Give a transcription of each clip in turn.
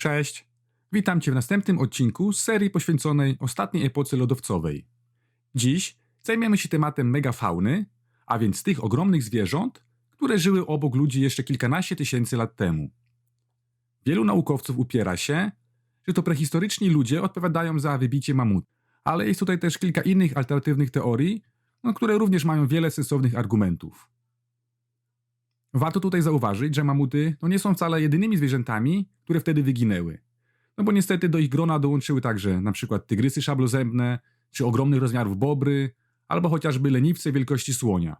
Cześć! Witam Cię w następnym odcinku z serii poświęconej ostatniej epoce lodowcowej. Dziś zajmiemy się tematem megafauny, a więc tych ogromnych zwierząt, które żyły obok ludzi jeszcze kilkanaście tysięcy lat temu. Wielu naukowców upiera się, że to prehistoryczni ludzie odpowiadają za wybicie mamutu, ale jest tutaj też kilka innych alternatywnych teorii, no, które również mają wiele sensownych argumentów. Warto tutaj zauważyć, że mamuty no nie są wcale jedynymi zwierzętami, które wtedy wyginęły. No bo niestety do ich grona dołączyły także np. tygrysy szablozębne, czy ogromnych rozmiarów bobry, albo chociażby leniwce wielkości słonia.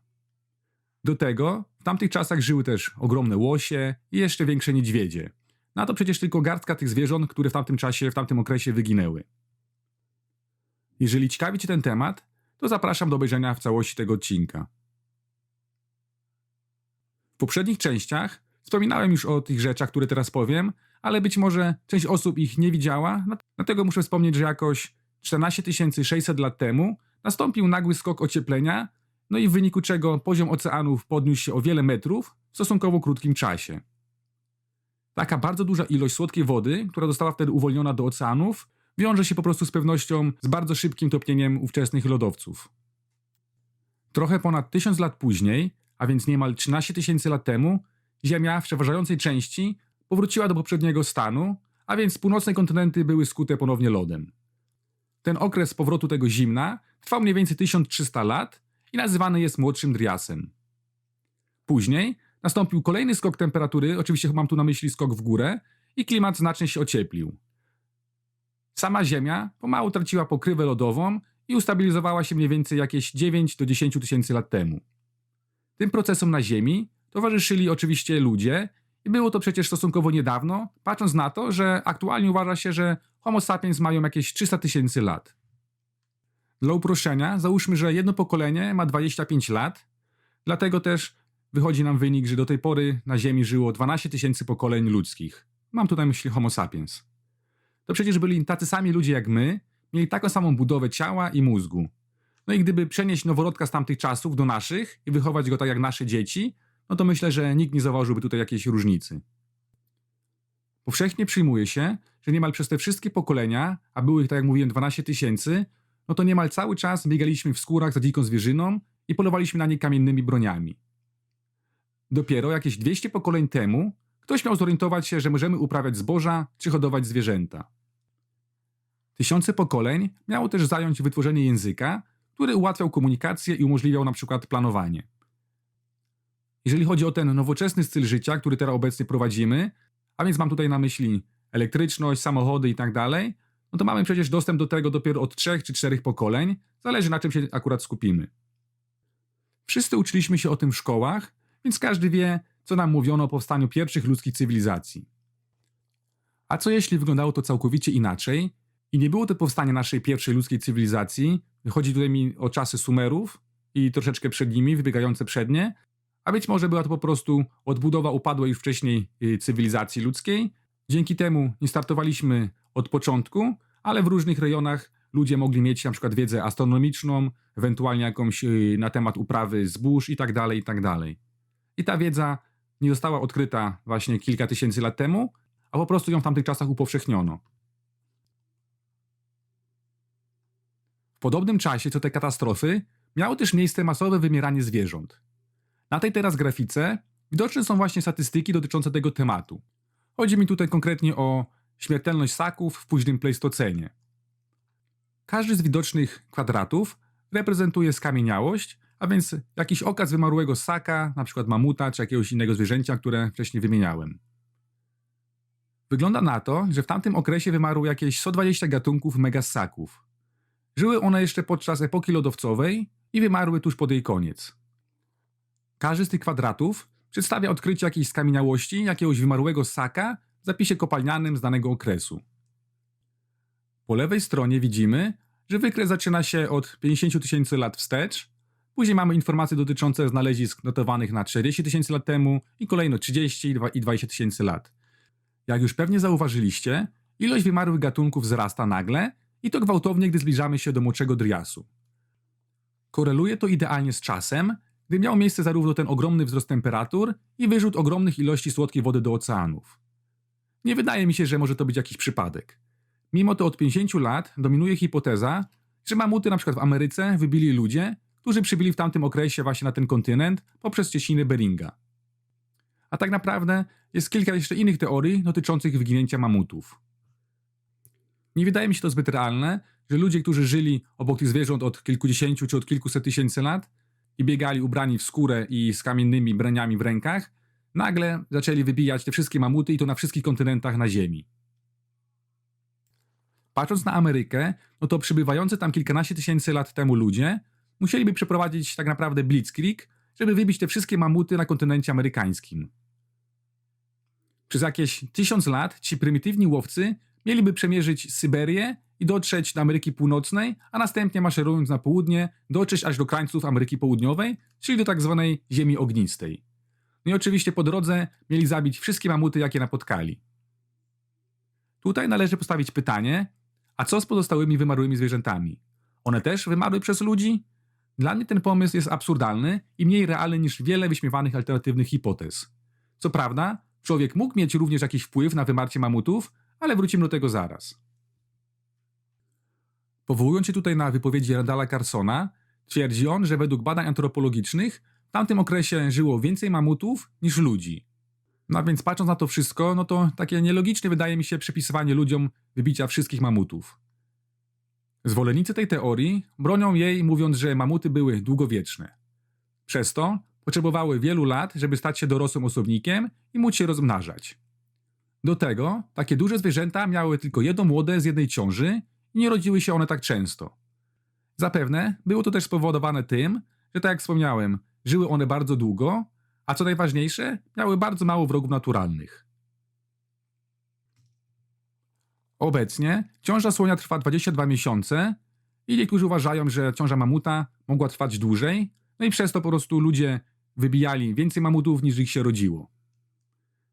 Do tego w tamtych czasach żyły też ogromne łosie i jeszcze większe niedźwiedzie. Na to przecież tylko garstka tych zwierząt, które w tamtym czasie, w tamtym okresie wyginęły. Jeżeli ciekawi Cię ten temat, to zapraszam do obejrzenia w całości tego odcinka. Poprzednich częściach wspominałem już o tych rzeczach, które teraz powiem, ale być może część osób ich nie widziała, dlatego muszę wspomnieć, że jakoś 14 600 lat temu nastąpił nagły skok ocieplenia, no i w wyniku czego poziom oceanów podniósł się o wiele metrów w stosunkowo krótkim czasie. Taka bardzo duża ilość słodkiej wody, która została wtedy uwolniona do oceanów, wiąże się po prostu z pewnością z bardzo szybkim topnieniem ówczesnych lodowców. Trochę ponad 1000 lat później, a więc niemal 13 tysięcy lat temu, Ziemia w przeważającej części powróciła do poprzedniego stanu, a więc północne kontynenty były skute ponownie lodem. Ten okres powrotu tego zimna trwał mniej więcej 1300 lat i nazywany jest młodszym Driasem. Później nastąpił kolejny skok temperatury, oczywiście mam tu na myśli skok w górę, i klimat znacznie się ocieplił. Sama Ziemia pomału traciła pokrywę lodową i ustabilizowała się mniej więcej jakieś 9 do 10 tysięcy lat temu. Tym procesom na Ziemi towarzyszyli oczywiście ludzie i było to przecież stosunkowo niedawno, patrząc na to, że aktualnie uważa się, że Homo sapiens mają jakieś 300 tysięcy lat. Dla uproszczenia załóżmy, że jedno pokolenie ma 25 lat, dlatego też wychodzi nam wynik, że do tej pory na Ziemi żyło 12 tysięcy pokoleń ludzkich. Mam tutaj myśli Homo sapiens. To przecież byli tacy sami ludzie jak my, mieli taką samą budowę ciała i mózgu. No i gdyby przenieść noworodka z tamtych czasów do naszych i wychować go tak jak nasze dzieci, no to myślę, że nikt nie zauważyłby tutaj jakiejś różnicy. Powszechnie przyjmuje się, że niemal przez te wszystkie pokolenia, a było ich, tak jak mówiłem, 12 tysięcy, no to niemal cały czas biegaliśmy w skórach za dziką zwierzyną i polowaliśmy na nie kamiennymi broniami. Dopiero jakieś 200 pokoleń temu ktoś miał zorientować się, że możemy uprawiać zboża czy hodować zwierzęta. Tysiące pokoleń miało też zająć wytworzenie języka, który ułatwiał komunikację i umożliwiał na przykład planowanie. Jeżeli chodzi o ten nowoczesny styl życia, który teraz obecnie prowadzimy, a więc mam tutaj na myśli elektryczność, samochody i tak dalej, no to mamy przecież dostęp do tego dopiero od trzech czy czterech pokoleń, zależy na czym się akurat skupimy. Wszyscy uczyliśmy się o tym w szkołach, więc każdy wie, co nam mówiono o powstaniu pierwszych ludzkich cywilizacji. A co jeśli wyglądało to całkowicie inaczej i nie było to powstanie naszej pierwszej ludzkiej cywilizacji, chodzi tutaj mi o czasy Sumerów i troszeczkę przed nimi, wybiegające przednie, a być może była to po prostu odbudowa upadłej już wcześniej y, cywilizacji ludzkiej. Dzięki temu nie startowaliśmy od początku, ale w różnych rejonach ludzie mogli mieć na przykład wiedzę astronomiczną, ewentualnie jakąś y, na temat uprawy zbóż i tak dalej, i tak dalej. I ta wiedza nie została odkryta właśnie kilka tysięcy lat temu, a po prostu ją w tamtych czasach upowszechniono. Podobnym czasie co te katastrofy miało też miejsce masowe wymieranie zwierząt. Na tej teraz grafice widoczne są właśnie statystyki dotyczące tego tematu. Chodzi mi tutaj konkretnie o śmiertelność ssaków w późnym pleistocenie. Każdy z widocznych kwadratów reprezentuje skamieniałość, a więc jakiś okaz wymarłego ssaka, np. mamuta czy jakiegoś innego zwierzęcia, które wcześniej wymieniałem. Wygląda na to, że w tamtym okresie wymarło jakieś 120 gatunków megassaków. Żyły one jeszcze podczas epoki lodowcowej i wymarły tuż pod jej koniec. Każdy z tych kwadratów przedstawia odkrycie jakiejś skamieniałości, jakiegoś wymarłego ssaka w zapisie kopalnianym z danego okresu. Po lewej stronie widzimy, że wykres zaczyna się od 50 tysięcy lat wstecz, później mamy informacje dotyczące znalezisk notowanych na 40 tysięcy lat temu i kolejno 30 i 20 tysięcy lat. Jak już pewnie zauważyliście, ilość wymarłych gatunków wzrasta nagle i to gwałtownie, gdy zbliżamy się do młodszego driasu. Koreluje to idealnie z czasem, gdy miał miejsce zarówno ten ogromny wzrost temperatur i wyrzut ogromnych ilości słodkiej wody do oceanów. Nie wydaje mi się, że może to być jakiś przypadek. Mimo to od 50 lat dominuje hipoteza, że mamuty na przykład w Ameryce wybili ludzie, którzy przybyli w tamtym okresie właśnie na ten kontynent poprzez cieśniny Beringa. A tak naprawdę jest kilka jeszcze innych teorii dotyczących wyginięcia mamutów. Nie wydaje mi się to zbyt realne, że ludzie, którzy żyli obok tych zwierząt od kilkudziesięciu czy od kilkuset tysięcy lat i biegali ubrani w skórę i z kamiennymi braniami w rękach, nagle zaczęli wybijać te wszystkie mamuty i to na wszystkich kontynentach na Ziemi. Patrząc na Amerykę, no to przybywający tam kilkanaście tysięcy lat temu ludzie musieliby przeprowadzić tak naprawdę blitzkrieg, żeby wybić te wszystkie mamuty na kontynencie amerykańskim. Przez jakieś tysiąc lat ci prymitywni łowcy mieliby przemierzyć Syberię i dotrzeć do Ameryki Północnej, a następnie maszerując na południe dotrzeć aż do krańców Ameryki Południowej, czyli do tak zwanej Ziemi Ognistej. No i oczywiście po drodze mieli zabić wszystkie mamuty, jakie napotkali. Tutaj należy postawić pytanie, a co z pozostałymi wymarłymi zwierzętami? One też wymarły przez ludzi? Dla mnie ten pomysł jest absurdalny i mniej realny niż wiele wyśmiewanych alternatywnych hipotez. Co prawda, człowiek mógł mieć również jakiś wpływ na wymarcie mamutów, ale wrócimy do tego zaraz. Powołując się tutaj na wypowiedzi Randala Carsona, twierdzi on, że według badań antropologicznych w tamtym okresie żyło więcej mamutów niż ludzi. No więc patrząc na to wszystko, no to takie nielogiczne wydaje mi się przypisywanie ludziom wybicia wszystkich mamutów. Zwolennicy tej teorii bronią jej, mówiąc, że mamuty były długowieczne. Przez to potrzebowały wielu lat, żeby stać się dorosłym osobnikiem i móc się rozmnażać. Do tego takie duże zwierzęta miały tylko jedno młode z jednej ciąży i nie rodziły się one tak często. Zapewne było to też spowodowane tym, że tak jak wspomniałem, żyły one bardzo długo, a co najważniejsze, miały bardzo mało wrogów naturalnych. Obecnie ciąża słonia trwa 22 miesiące i niektórzy uważają, że ciąża mamuta mogła trwać dłużej, no i przez to po prostu ludzie wybijali więcej mamutów niż ich się rodziło.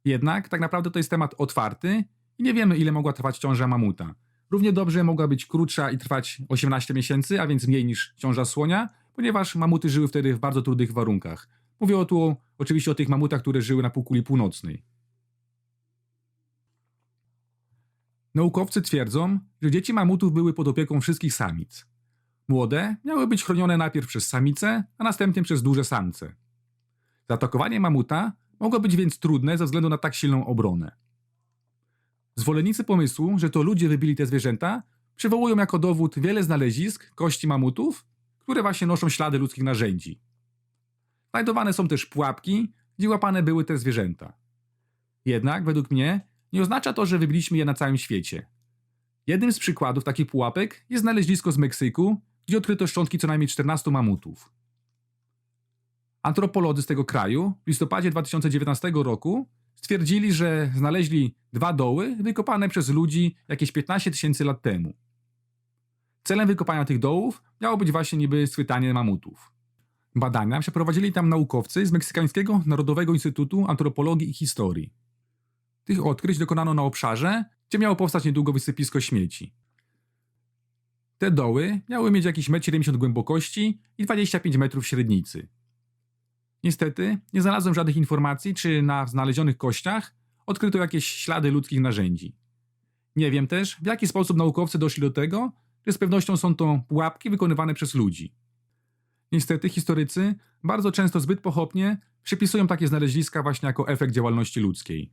Jednak tak naprawdę to jest temat otwarty i nie wiemy ile mogła trwać ciąża mamuta. Równie dobrze mogła być krótsza i trwać 18 miesięcy, a więc mniej niż ciąża słonia, ponieważ mamuty żyły wtedy w bardzo trudnych warunkach. Mówię tu oczywiście o tych mamutach, które żyły na półkuli północnej. Naukowcy twierdzą, że dzieci mamutów były pod opieką wszystkich samic. Młode miały być chronione najpierw przez samice, a następnie przez duże samce. Zaatakowanie mamuta mogło być więc trudne ze względu na tak silną obronę. Zwolennicy pomysłu, że to ludzie wybili te zwierzęta, przywołują jako dowód wiele znalezisk kości mamutów, które właśnie noszą ślady ludzkich narzędzi. Znajdowane są też pułapki, gdzie łapane były te zwierzęta. Jednak, według mnie, nie oznacza to, że wybiliśmy je na całym świecie. Jednym z przykładów takich pułapek jest znalezisko z Meksyku, gdzie odkryto szczątki co najmniej 14 mamutów. Antropolodzy z tego kraju w listopadzie 2019 roku stwierdzili, że znaleźli dwa doły wykopane przez ludzi jakieś 15 tysięcy lat temu. Celem wykopania tych dołów miało być właśnie niby schwytanie mamutów. Badania przeprowadzili tam naukowcy z Meksykańskiego Narodowego Instytutu Antropologii i Historii. Tych odkryć dokonano na obszarze, gdzie miało powstać niedługo wysypisko śmieci. Te doły miały mieć jakieś 1,70 m głębokości i 25 metrów średnicy. Niestety, nie znalazłem żadnych informacji, czy na znalezionych kościach odkryto jakieś ślady ludzkich narzędzi. Nie wiem też, w jaki sposób naukowcy doszli do tego, że z pewnością są to pułapki wykonywane przez ludzi. Niestety historycy bardzo często zbyt pochopnie przypisują takie znaleziska właśnie jako efekt działalności ludzkiej.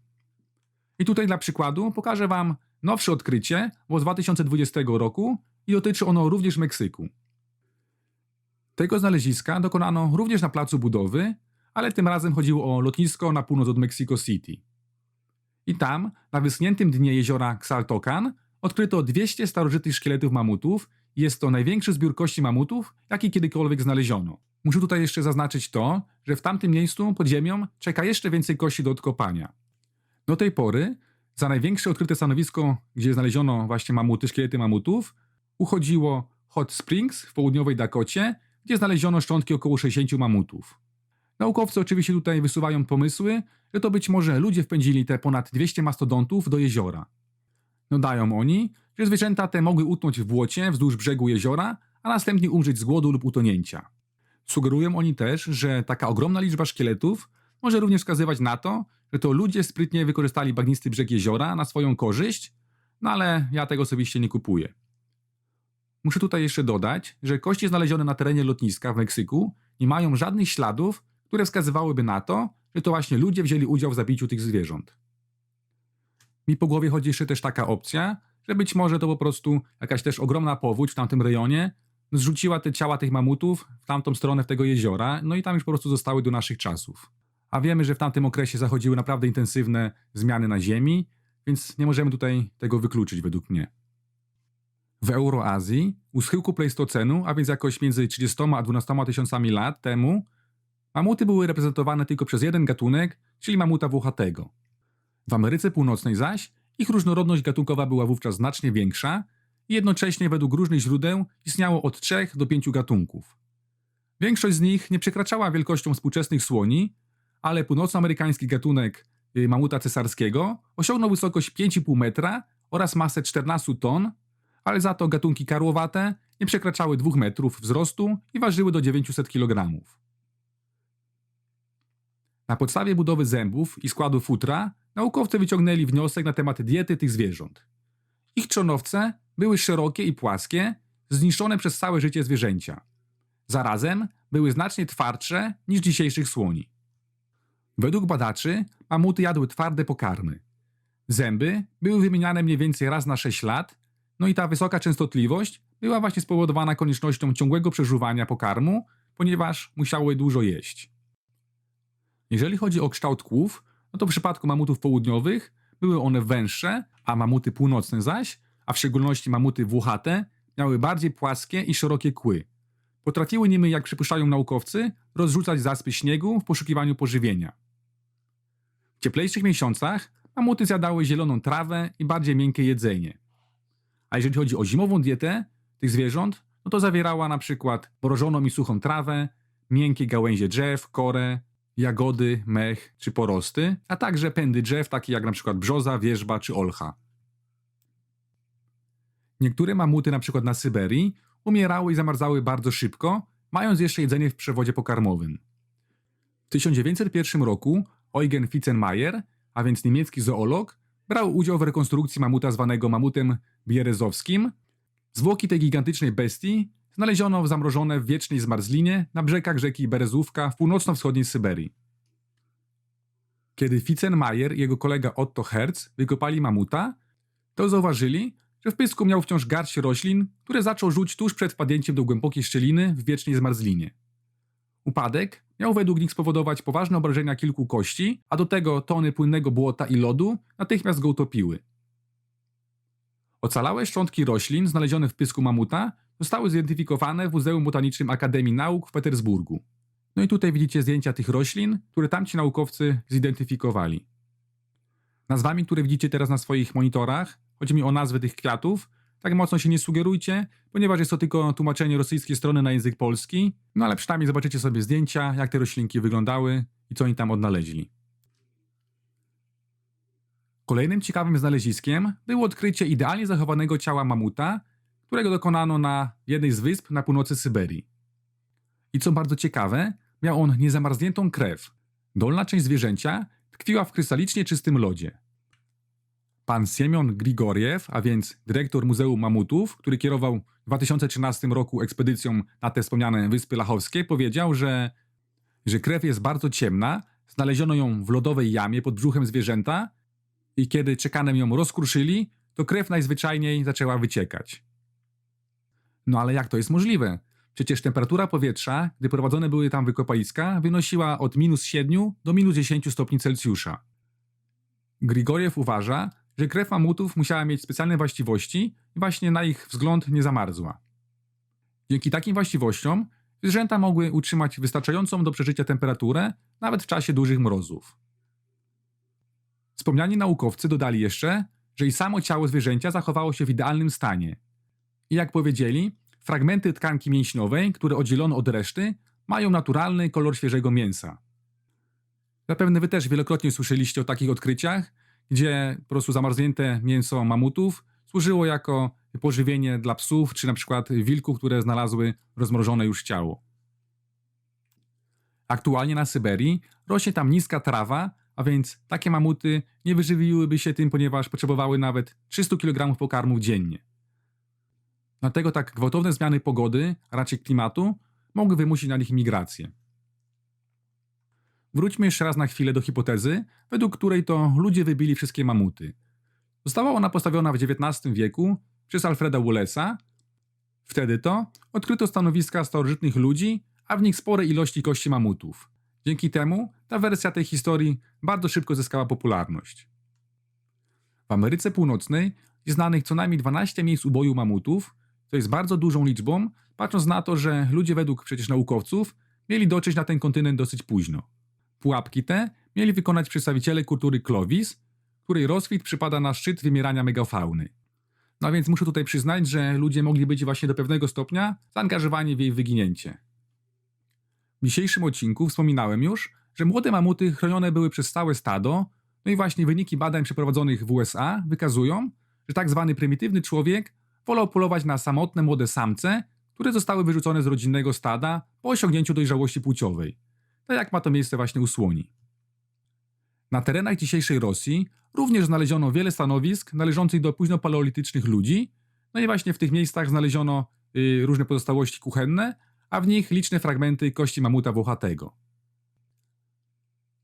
I tutaj dla przykładu pokażę Wam nowsze odkrycie z 2020 roku i dotyczy ono również Meksyku. Tego znaleziska dokonano również na placu budowy, ale tym razem chodziło o lotnisko na północ od Mexico City. I tam, na wyschniętym dnie jeziora Xaltocan, odkryto 200 starożytnych szkieletów mamutów jest to największy zbiór kości mamutów, jaki kiedykolwiek znaleziono. Muszę tutaj jeszcze zaznaczyć to, że w tamtym miejscu pod ziemią czeka jeszcze więcej kości do odkopania. Do tej pory za największe odkryte stanowisko, gdzie znaleziono właśnie mamuty, szkielety mamutów, uchodziło Hot Springs w południowej Dakocie, gdzie znaleziono szczątki około 60 mamutów. Naukowcy oczywiście tutaj wysuwają pomysły, że to być może ludzie wpędzili te ponad 200 mastodontów do jeziora. Dodają oni, że zwierzęta te mogły utknąć w błocie wzdłuż brzegu jeziora, a następnie umrzeć z głodu lub utonięcia. Sugerują oni też, że taka ogromna liczba szkieletów może również wskazywać na to, że to ludzie sprytnie wykorzystali bagnisty brzeg jeziora na swoją korzyść, no ale ja tego osobiście nie kupuję. Muszę tutaj jeszcze dodać, że kości znalezione na terenie lotniska w Meksyku nie mają żadnych śladów, które wskazywałyby na to, że to właśnie ludzie wzięli udział w zabiciu tych zwierząt. Mi po głowie chodzi jeszcze też taka opcja, że być może to po prostu jakaś też ogromna powódź w tamtym rejonie zrzuciła te ciała tych mamutów w tamtą stronę w tego jeziora, no i tam już po prostu zostały do naszych czasów. A wiemy, że w tamtym okresie zachodziły naprawdę intensywne zmiany na Ziemi, więc nie możemy tutaj tego wykluczyć według mnie. W Euroazji, u schyłku Pleistocenu, a więc jakoś między 30 a 12 tysiącami lat temu, mamuty były reprezentowane tylko przez jeden gatunek, czyli mamuta włochatego. W Ameryce Północnej zaś ich różnorodność gatunkowa była wówczas znacznie większa i jednocześnie według różnych źródeł istniało od 3 do 5 gatunków. Większość z nich nie przekraczała wielkością współczesnych słoni, ale północnoamerykański gatunek y, mamuta cesarskiego osiągnął wysokość 5,5 metra oraz masę 14 ton, ale za to gatunki karłowate nie przekraczały 2 metrów wzrostu i ważyły do 900 kg. Na podstawie budowy zębów i składu futra naukowcy wyciągnęli wniosek na temat diety tych zwierząt. Ich trzonowce były szerokie i płaskie, zniszczone przez całe życie zwierzęcia. Zarazem były znacznie twardsze niż dzisiejszych słoni. Według badaczy mamuty jadły twarde pokarmy. Zęby były wymieniane mniej więcej raz na 6 lat, no i ta wysoka częstotliwość była właśnie spowodowana koniecznością ciągłego przeżuwania pokarmu, ponieważ musiały dużo jeść. Jeżeli chodzi o kształt kłów, no to w przypadku mamutów południowych były one węższe, a mamuty północne zaś, a w szczególności mamuty włochate, miały bardziej płaskie i szerokie kły. Potrafiły nimi, jak przypuszczają naukowcy, rozrzucać zaspy śniegu w poszukiwaniu pożywienia. W cieplejszych miesiącach mamuty zjadały zieloną trawę i bardziej miękkie jedzenie. A jeżeli chodzi o zimową dietę tych zwierząt, no to zawierała na przykład mrożoną i suchą trawę, miękkie gałęzie drzew, korę, jagody, mech czy porosty, a także pędy drzew takie jak na przykład brzoza, wierzba czy olcha. Niektóre mamuty na przykład na Syberii umierały i zamarzały bardzo szybko, mając jeszcze jedzenie w przewodzie pokarmowym. W 1901 roku Eugen Fitzenmayer, a więc niemiecki zoolog, brał udział w rekonstrukcji mamuta zwanego mamutem bierezowskim. Zwłoki tej gigantycznej bestii znaleziono zamrożone w wiecznej zmarzlinie na brzegach rzeki Berezówka w północno-wschodniej Syberii. Kiedy Fitzenmayer i jego kolega Otto Herz wykopali mamuta, to zauważyli, że w pysku miał wciąż garść roślin, które zaczął rzuć tuż przed wpadnięciem do głębokiej szczeliny w wiecznej zmarzlinie. Upadek miał według nich spowodować poważne obrażenia kilku kości, a do tego tony płynnego błota i lodu natychmiast go utopiły. Ocalałe szczątki roślin znalezione w pysku mamuta zostały zidentyfikowane w Muzeum Botanicznym Akademii Nauk w Petersburgu. No i tutaj widzicie zdjęcia tych roślin, które tamci naukowcy zidentyfikowali. Nazwami, które widzicie teraz na swoich monitorach, chodzi mi o nazwy tych kwiatów, tak mocno się nie sugerujcie, ponieważ jest to tylko tłumaczenie rosyjskiej strony na język polski, no ale przynajmniej zobaczycie sobie zdjęcia, jak te roślinki wyglądały i co oni tam odnaleźli. Kolejnym ciekawym znaleziskiem było odkrycie idealnie zachowanego ciała mamuta, którego dokonano na jednej z wysp na północy Syberii. I co bardzo ciekawe, miał on niezamarzniętą krew. Dolna część zwierzęcia tkwiła w krystalicznie czystym lodzie. Pan Siemion Grigoriew, a więc dyrektor Muzeum Mamutów, który kierował w 2013 roku ekspedycją na te wspomniane Wyspy Lachowskie, powiedział, że, że krew jest bardzo ciemna, znaleziono ją w lodowej jamie pod brzuchem zwierzęta i kiedy czekanem ją rozkruszyli, to krew najzwyczajniej zaczęła wyciekać. No ale jak to jest możliwe? Przecież temperatura powietrza, gdy prowadzone były tam wykopaliska, wynosiła od minus 7 do minus 10 stopni Celsjusza. Grigoriew uważa, że krew mamutów musiała mieć specjalne właściwości i właśnie na ich wzgląd nie zamarzła. Dzięki takim właściwościom zwierzęta mogły utrzymać wystarczającą do przeżycia temperaturę nawet w czasie dużych mrozów. Wspomniani naukowcy dodali jeszcze, że i samo ciało zwierzęcia zachowało się w idealnym stanie. I jak powiedzieli, fragmenty tkanki mięśniowej, które oddzielono od reszty, mają naturalny kolor świeżego mięsa. Zapewne wy też wielokrotnie słyszeliście o takich odkryciach, gdzie po prostu zamarznięte mięso mamutów służyło jako pożywienie dla psów, czy na przykład wilków, które znalazły rozmrożone już ciało. Aktualnie na Syberii rośnie tam niska trawa, a więc takie mamuty nie wyżywiłyby się tym, ponieważ potrzebowały nawet 300 kg pokarmów dziennie. Dlatego tak gwałtowne zmiany pogody, a raczej klimatu, mogły wymusić na nich migrację. Wróćmy jeszcze raz na chwilę do hipotezy, według której to ludzie wybili wszystkie mamuty. Została ona postawiona w XIX wieku przez Alfreda Wallace'a. Wtedy to odkryto stanowiska starożytnych ludzi, a w nich spore ilości kości mamutów. Dzięki temu ta wersja tej historii bardzo szybko zyskała popularność. W Ameryce Północnej jest znanych co najmniej 12 miejsc uboju mamutów, co jest bardzo dużą liczbą, patrząc na to, że ludzie według przecież naukowców mieli dotrzeć na ten kontynent dosyć późno. Pułapki te mieli wykonać przedstawiciele kultury Clovis, której rozkwit przypada na szczyt wymierania megafauny. No więc muszę tutaj przyznać, że ludzie mogli być właśnie do pewnego stopnia zaangażowani w jej wyginięcie. W dzisiejszym odcinku wspominałem już, że młode mamuty chronione były przez całe stado, no i właśnie wyniki badań przeprowadzonych w USA wykazują, że tak zwany prymitywny człowiek wolał polować na samotne młode samce, które zostały wyrzucone z rodzinnego stada po osiągnięciu dojrzałości płciowej. Tak jak ma to miejsce właśnie u słoni. Na terenach dzisiejszej Rosji również znaleziono wiele stanowisk należących do późnopaleolitycznych ludzi, no i właśnie w tych miejscach znaleziono y, różne pozostałości kuchenne, a w nich liczne fragmenty kości mamuta włochatego.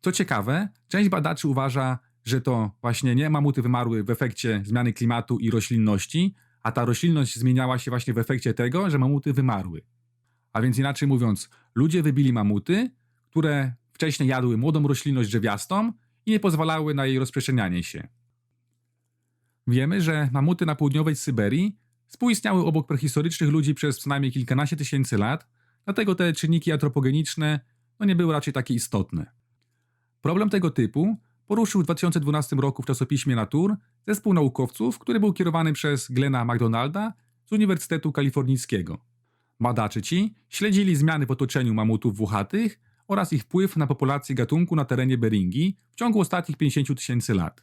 Co ciekawe, część badaczy uważa, że to właśnie nie mamuty wymarły w efekcie zmiany klimatu i roślinności, a ta roślinność zmieniała się właśnie w efekcie tego, że mamuty wymarły. A więc inaczej mówiąc, ludzie wybili mamuty, które wcześniej jadły młodą roślinność drzewiastą i nie pozwalały na jej rozprzestrzenianie się. Wiemy, że mamuty na południowej Syberii współistniały obok prehistorycznych ludzi przez co najmniej kilkanaście tysięcy lat, dlatego te czynniki antropogeniczne no nie były raczej takie istotne. Problem tego typu poruszył w 2012 roku w czasopiśmie Nature zespół naukowców, który był kierowany przez Glena McDonalda z Uniwersytetu Kalifornijskiego. Badacze ci śledzili zmiany w otoczeniu mamutów włochatych oraz ich wpływ na populację gatunku na terenie Beringi w ciągu ostatnich 50 tysięcy lat.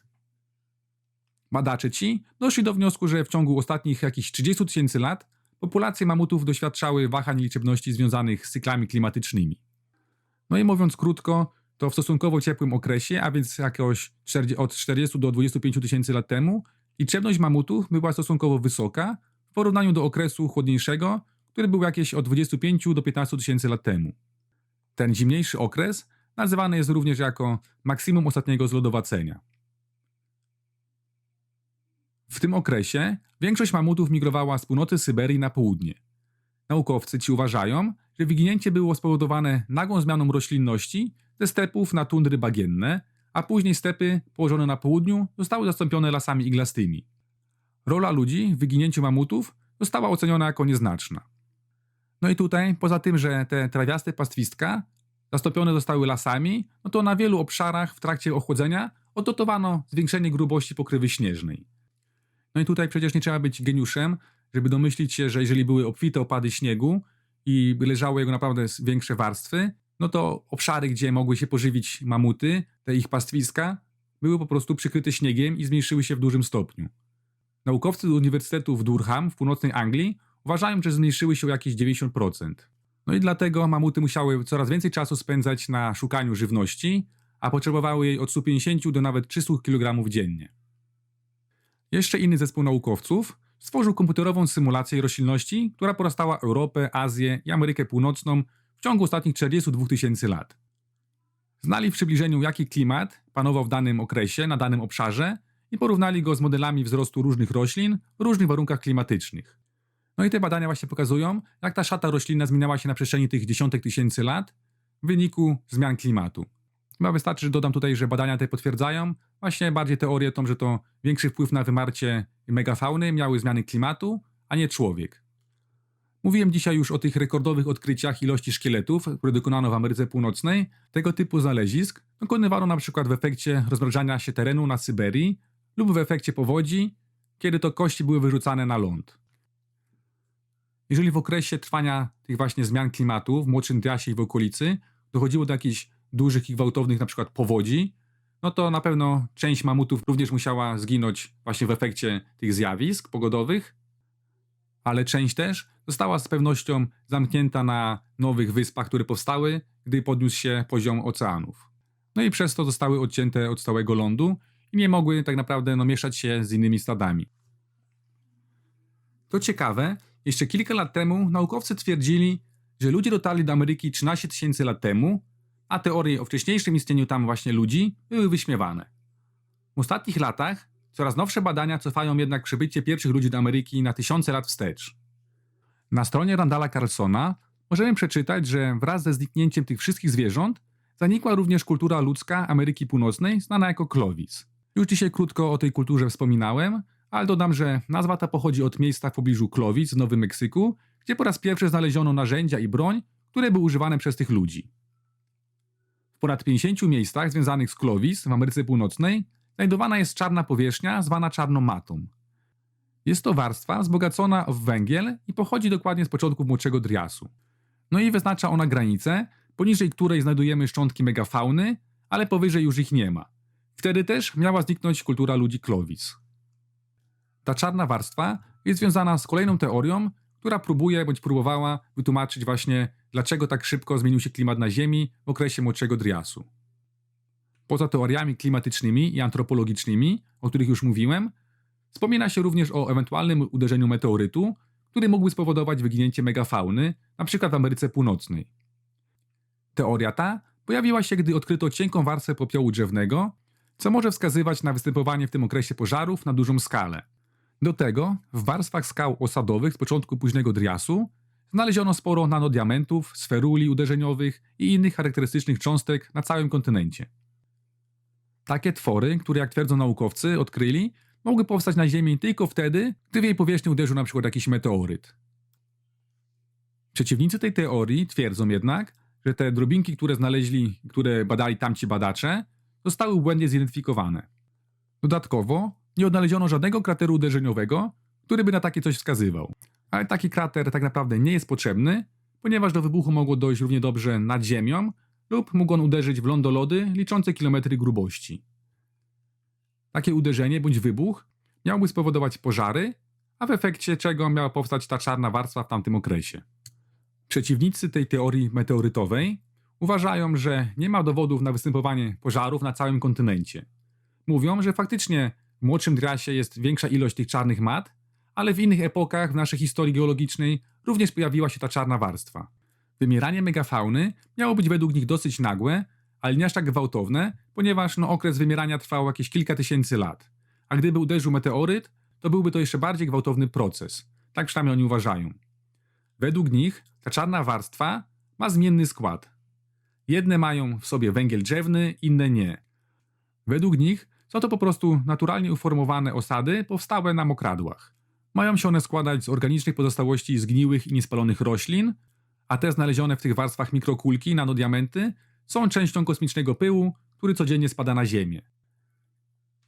Badacze ci doszli do wniosku, że w ciągu ostatnich jakichś 30 tysięcy lat populacje mamutów doświadczały wahań liczebności związanych z cyklami klimatycznymi. No i mówiąc krótko, to w stosunkowo ciepłym okresie, a więc jakoś od 40 do 25 tysięcy lat temu, liczebność mamutów była stosunkowo wysoka w porównaniu do okresu chłodniejszego, który był jakieś od 25 do 15 tysięcy lat temu. Ten zimniejszy okres nazywany jest również jako maksimum ostatniego zlodowacenia. W tym okresie większość mamutów migrowała z północy Syberii na południe. Naukowcy ci uważają, że wyginięcie było spowodowane nagłą zmianą roślinności ze stepów na tundry bagienne, a później stepy położone na południu zostały zastąpione lasami iglastymi. Rola ludzi w wyginięciu mamutów została oceniona jako nieznaczna. No i tutaj, poza tym, że te trawiaste pastwiska zastąpione zostały lasami, no to na wielu obszarach w trakcie ochłodzenia odnotowano zwiększenie grubości pokrywy śnieżnej. No i tutaj przecież nie trzeba być geniuszem, żeby domyślić się, że jeżeli były obfite opady śniegu i leżały jego naprawdę większe warstwy, no to obszary, gdzie mogły się pożywić mamuty, te ich pastwiska, były po prostu przykryte śniegiem i zmniejszyły się w dużym stopniu. Naukowcy z Uniwersytetu w Durham w północnej Anglii uważają, że zmniejszyły się o jakieś 90%. No i dlatego mamuty musiały coraz więcej czasu spędzać na szukaniu żywności, a potrzebowały jej od 150 do nawet 300 kg dziennie. Jeszcze inny zespół naukowców stworzył komputerową symulację roślinności, która porastała Europę, Azję i Amerykę Północną w ciągu ostatnich 42 tysięcy lat. Znali w przybliżeniu, jaki klimat panował w danym okresie, na danym obszarze i porównali go z modelami wzrostu różnych roślin w różnych warunkach klimatycznych. No i te badania właśnie pokazują, jak ta szata roślinna zmieniała się na przestrzeni tych dziesiątek tysięcy lat w wyniku zmian klimatu. Chyba wystarczy, że dodam tutaj, że badania te potwierdzają właśnie bardziej teorię tą, że to większy wpływ na wymarcie megafauny miały zmiany klimatu, a nie człowiek. Mówiłem dzisiaj już o tych rekordowych odkryciach ilości szkieletów, które dokonano w Ameryce Północnej. Tego typu znalezisk dokonywano przykład w efekcie rozmrażania się terenu na Syberii lub w efekcie powodzi, kiedy to kości były wyrzucane na ląd. Jeżeli w okresie trwania tych właśnie zmian klimatu w młodszym trasie i w okolicy dochodziło do jakichś dużych i gwałtownych przykład powodzi, no to na pewno część mamutów również musiała zginąć właśnie w efekcie tych zjawisk pogodowych, ale część też została z pewnością zamknięta na nowych wyspach, które powstały, gdy podniósł się poziom oceanów. no i przez to zostały odcięte od stałego lądu i nie mogły tak naprawdę no, mieszać się z innymi stadami. To ciekawe, jeszcze kilka lat temu naukowcy twierdzili, że ludzie dotarli do Ameryki 13 tysięcy lat temu, a teorie o wcześniejszym istnieniu tam właśnie ludzi były wyśmiewane. W ostatnich latach coraz nowsze badania cofają jednak przybycie pierwszych ludzi do Ameryki na tysiące lat wstecz. Na stronie Randala Carlsona możemy przeczytać, że wraz ze zniknięciem tych wszystkich zwierząt zanikła również kultura ludzka Ameryki Północnej, znana jako Clovis. Już dzisiaj krótko o tej kulturze wspominałem, ale dodam, że nazwa ta pochodzi od miejsca w pobliżu Clovis w Nowym Meksyku, gdzie po raz pierwszy znaleziono narzędzia i broń, które były używane przez tych ludzi. W ponad 50 miejscach związanych z Clovis w Ameryce Północnej znajdowana jest czarna powierzchnia zwana czarną matą. Jest to warstwa wzbogacona w węgiel i pochodzi dokładnie z początków młodszego Driasu. No i wyznacza ona granicę, poniżej której znajdujemy szczątki megafauny, ale powyżej już ich nie ma. Wtedy też miała zniknąć kultura ludzi Clovis. Ta czarna warstwa jest związana z kolejną teorią, która próbuje bądź próbowała wytłumaczyć właśnie, dlaczego tak szybko zmienił się klimat na Ziemi w okresie młodszego Driasu. Poza teoriami klimatycznymi i antropologicznymi, o których już mówiłem, wspomina się również o ewentualnym uderzeniu meteorytu, który mógłby spowodować wyginięcie megafauny, np. w Ameryce Północnej. Teoria ta pojawiła się, gdy odkryto cienką warstwę popiołu drzewnego, co może wskazywać na występowanie w tym okresie pożarów na dużą skalę. Do tego w warstwach skał osadowych z początku późnego Driasu znaleziono sporo nanodiamentów, sferuli uderzeniowych i innych charakterystycznych cząstek na całym kontynencie. Takie twory, które jak twierdzą naukowcy odkryli, mogły powstać na Ziemi tylko wtedy, gdy w jej powierzchnię uderzył na przykład jakiś meteoryt. Przeciwnicy tej teorii twierdzą jednak, że te drobinki, które znaleźli, które badali tamci badacze, zostały błędnie zidentyfikowane. Dodatkowo nie odnaleziono żadnego krateru uderzeniowego, który by na takie coś wskazywał. Ale taki krater tak naprawdę nie jest potrzebny, ponieważ do wybuchu mogło dojść równie dobrze nad ziemią lub mógł on uderzyć w lądolody liczące kilometry grubości. Takie uderzenie bądź wybuch miałby spowodować pożary, a w efekcie czego miała powstać ta czarna warstwa w tamtym okresie. Przeciwnicy tej teorii meteorytowej uważają, że nie ma dowodów na występowanie pożarów na całym kontynencie. Mówią, że faktycznie w młodszym Driasie jest większa ilość tych czarnych mat, ale w innych epokach w naszej historii geologicznej również pojawiła się ta czarna warstwa. Wymieranie megafauny miało być według nich dosyć nagłe, ale nie aż tak gwałtowne, ponieważ no, okres wymierania trwał jakieś kilka tysięcy lat. A gdyby uderzył meteoryt, to byłby to jeszcze bardziej gwałtowny proces. Tak przynajmniej oni uważają. Według nich ta czarna warstwa ma zmienny skład. Jedne mają w sobie węgiel drzewny, inne nie. Według nich są to po prostu naturalnie uformowane osady powstałe na mokradłach. Mają się one składać z organicznych pozostałości zgniłych i niespalonych roślin, a te znalezione w tych warstwach mikrokulki, nanodiamenty, są częścią kosmicznego pyłu, który codziennie spada na Ziemię.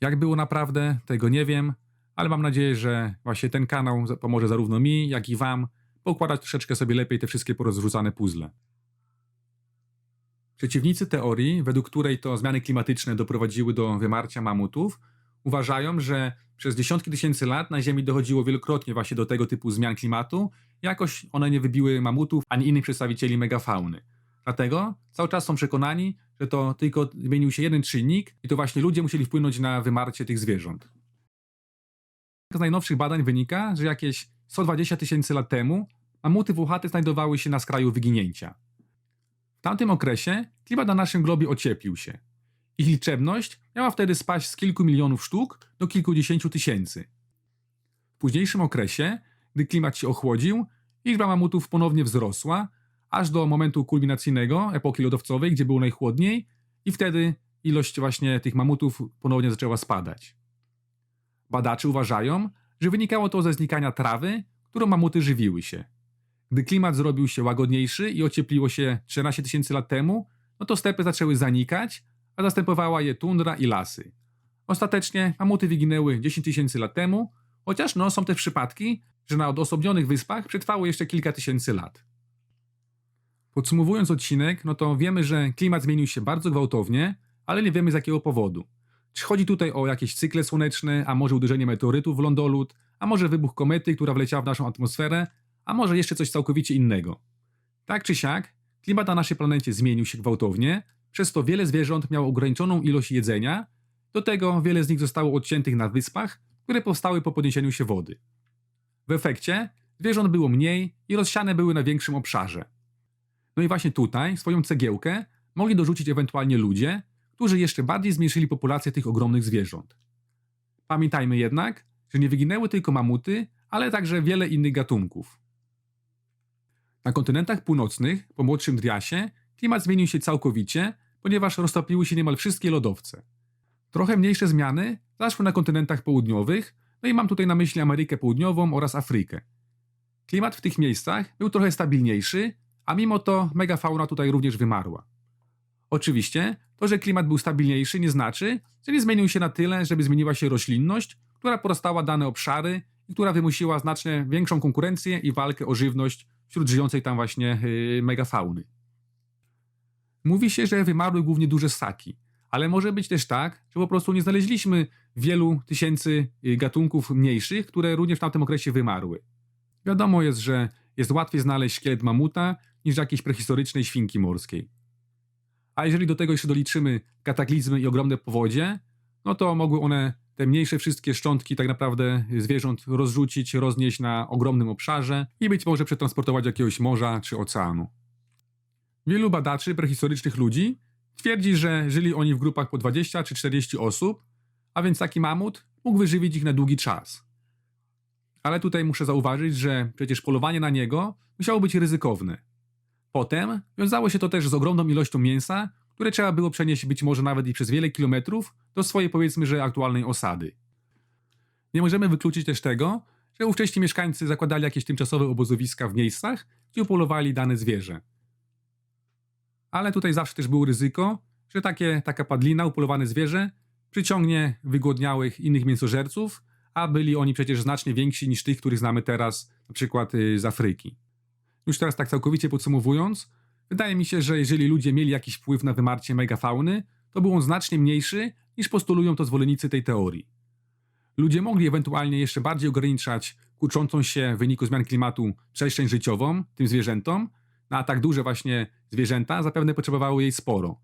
Jak było naprawdę, tego nie wiem, ale mam nadzieję, że właśnie ten kanał pomoże zarówno mi, jak i Wam poukładać troszeczkę sobie lepiej te wszystkie porozrzucane puzzle. Przeciwnicy teorii, według której to zmiany klimatyczne doprowadziły do wymarcia mamutów, uważają, że przez dziesiątki tysięcy lat na Ziemi dochodziło wielokrotnie właśnie do tego typu zmian klimatu, jakoś one nie wybiły mamutów ani innych przedstawicieli megafauny. Dlatego cały czas są przekonani, że to tylko zmienił się jeden czynnik i to właśnie ludzie musieli wpłynąć na wymarcie tych zwierząt. Z najnowszych badań wynika, że jakieś 120 tysięcy lat temu mamuty włochate znajdowały się na skraju wyginięcia. W tamtym okresie klimat na naszym globie ocieplił się. Ich liczebność miała wtedy spaść z kilku milionów sztuk do kilkudziesięciu tysięcy. W późniejszym okresie, gdy klimat się ochłodził, liczba mamutów ponownie wzrosła, aż do momentu kulminacyjnego epoki lodowcowej, gdzie było najchłodniej, i wtedy ilość właśnie tych mamutów ponownie zaczęła spadać. Badacze uważają, że wynikało to ze znikania trawy, którą mamuty żywiły się. Gdy klimat zrobił się łagodniejszy i ociepliło się 14 tysięcy lat temu, no to stepy zaczęły zanikać, a zastępowała je tundra i lasy. Ostatecznie mamuty wyginęły 10 tysięcy lat temu, chociaż no, są też przypadki, że na odosobnionych wyspach przetrwało jeszcze kilka tysięcy lat. Podsumowując odcinek, no to wiemy, że klimat zmienił się bardzo gwałtownie, ale nie wiemy z jakiego powodu. Czy chodzi tutaj o jakieś cykle słoneczne, a może uderzenie meteorytów w lądolud, a może wybuch komety, która wleciała w naszą atmosferę, a może jeszcze coś całkowicie innego. Tak czy siak, klimat na naszej planecie zmienił się gwałtownie, przez to wiele zwierząt miało ograniczoną ilość jedzenia, do tego wiele z nich zostało odciętych na wyspach, które powstały po podniesieniu się wody. W efekcie zwierząt było mniej i rozsiane były na większym obszarze. No i właśnie tutaj swoją cegiełkę mogli dorzucić ewentualnie ludzie, którzy jeszcze bardziej zmniejszyli populację tych ogromnych zwierząt. Pamiętajmy jednak, że nie wyginęły tylko mamuty, ale także wiele innych gatunków. Na kontynentach północnych, po młodszym Driasie, klimat zmienił się całkowicie, ponieważ roztopiły się niemal wszystkie lodowce. Trochę mniejsze zmiany zaszły na kontynentach południowych, no i mam tutaj na myśli Amerykę Południową oraz Afrykę. Klimat w tych miejscach był trochę stabilniejszy, a mimo to megafauna tutaj również wymarła. Oczywiście, to, że klimat był stabilniejszy, nie znaczy, że nie zmienił się na tyle, żeby zmieniła się roślinność, która porastała dane obszary i która wymusiła znacznie większą konkurencję i walkę o żywność wśród żyjącej tam właśnie yy, megafauny. Mówi się, że wymarły głównie duże ssaki, ale może być też tak, że po prostu nie znaleźliśmy wielu tysięcy y, gatunków mniejszych, które również w tamtym okresie wymarły. Wiadomo jest, że jest łatwiej znaleźć szkielet mamuta niż jakiejś prehistorycznej świnki morskiej. A jeżeli do tego jeszcze doliczymy kataklizmy i ogromne powodzie, no to mogły one te mniejsze wszystkie szczątki tak naprawdę zwierząt rozrzucić, roznieść na ogromnym obszarze i być może przetransportować do jakiegoś morza czy oceanu. Wielu badaczy prehistorycznych ludzi twierdzi, że żyli oni w grupach po 20 czy 40 osób, a więc taki mamut mógł wyżywić ich na długi czas. Ale tutaj muszę zauważyć, że przecież polowanie na niego musiało być ryzykowne. Potem wiązało się to też z ogromną ilością mięsa, które trzeba było przenieść być może nawet i przez wiele kilometrów do swojej powiedzmy, że aktualnej osady. Nie możemy wykluczyć też tego, że ówcześni mieszkańcy zakładali jakieś tymczasowe obozowiska w miejscach, gdzie upolowali dane zwierzę. Ale tutaj zawsze też było ryzyko, że takie, taka padlina, upolowane zwierzę przyciągnie wygłodniałych innych mięsożerców, a byli oni przecież znacznie więksi niż tych, których znamy teraz, na przykład y, z Afryki. Już teraz tak całkowicie podsumowując, wydaje mi się, że jeżeli ludzie mieli jakiś wpływ na wymarcie megafauny, to był on znacznie mniejszy niż postulują to zwolennicy tej teorii. Ludzie mogli ewentualnie jeszcze bardziej ograniczać kurczącą się w wyniku zmian klimatu przestrzeń życiową tym zwierzętom, no a tak duże właśnie zwierzęta zapewne potrzebowały jej sporo.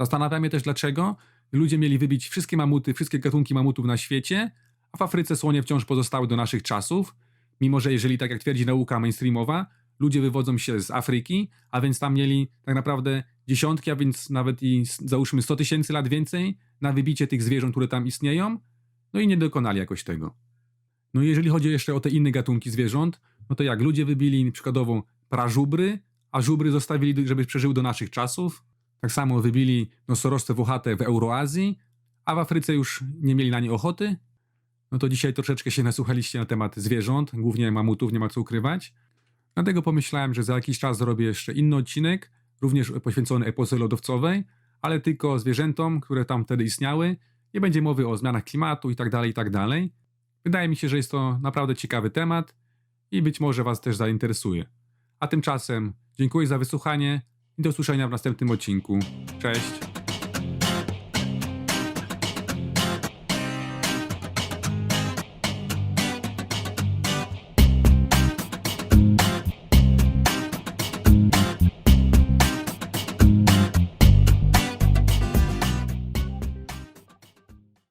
Zastanawiam mnie też dlaczego ludzie mieli wybić wszystkie mamuty, wszystkie gatunki mamutów na świecie, a w Afryce słonie wciąż pozostały do naszych czasów, mimo że jeżeli, tak jak twierdzi nauka mainstreamowa, ludzie wywodzą się z Afryki, a więc tam mieli tak naprawdę dziesiątki, a więc nawet i załóżmy 100 tysięcy lat więcej na wybicie tych zwierząt, które tam istnieją, no i nie dokonali jakoś tego. No i jeżeli chodzi jeszcze o te inne gatunki zwierząt, no to jak ludzie wybili przykładowo prażubry, a żubry zostawili, żeby przeżyły do naszych czasów, tak samo wybili nosorożce włochate w Euroazji, a w Afryce już nie mieli na nie ochoty, no to dzisiaj troszeczkę się nasłuchaliście na temat zwierząt, głównie mamutów, nie ma co ukrywać. Dlatego pomyślałem, że za jakiś czas zrobię jeszcze inny odcinek, również poświęcony epoce lodowcowej, ale tylko zwierzętom, które tam wtedy istniały. Nie będzie mowy o zmianach klimatu i tak dalej, i tak. Wydaje mi się, że jest to naprawdę ciekawy temat i być może Was też zainteresuje. A tymczasem dziękuję za wysłuchanie i do usłyszenia w następnym odcinku. Cześć!